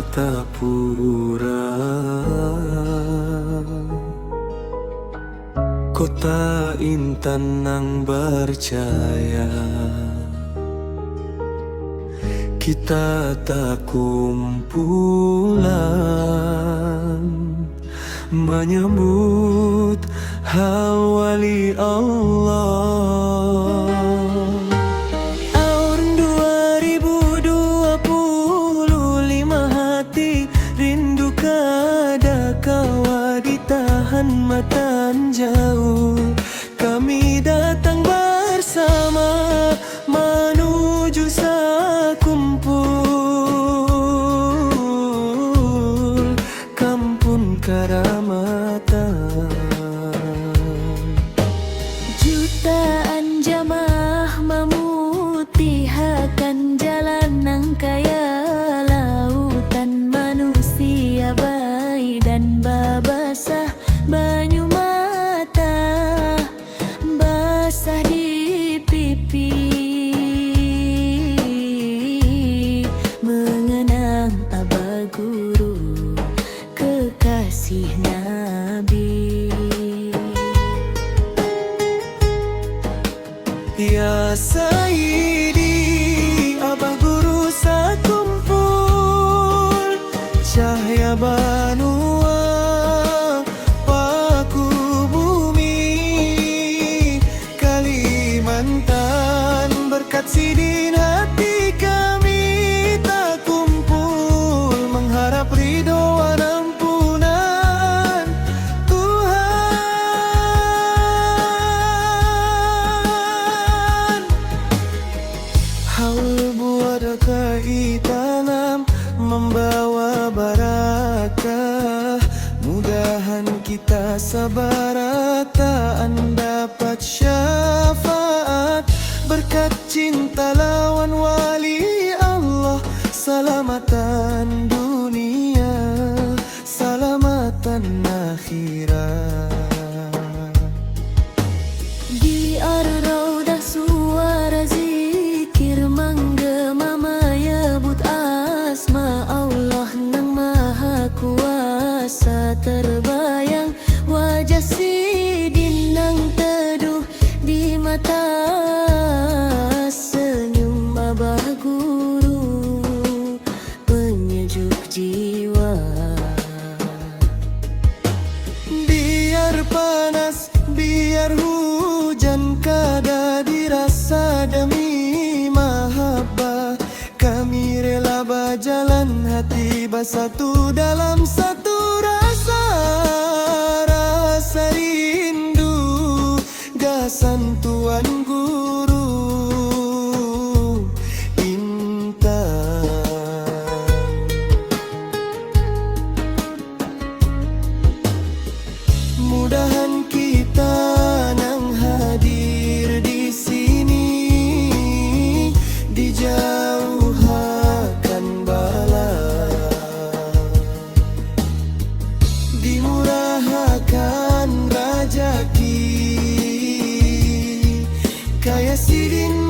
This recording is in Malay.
Jayapura Kota intan yang bercahaya. Kita tak kumpulan Menyambut hawali Allah ditahan mata jauh. Kami datang bersama menuju sakumpul. Kampung Karamatan Jutaan jamaah memutihakan jalanan kaya kekasih Nabi. Ya Sayyidi Mudahan kita sabarataan dapat syafaat. Berkat cinta lawan wali terbayang. Wajah sidin nang teduh di mata senyum abah guru penyejuk jiwa. Biar panas, biar hujan kada dirasa demi mahabbah. Kami rela berjalan hati bersatu dalam satu wangu receiving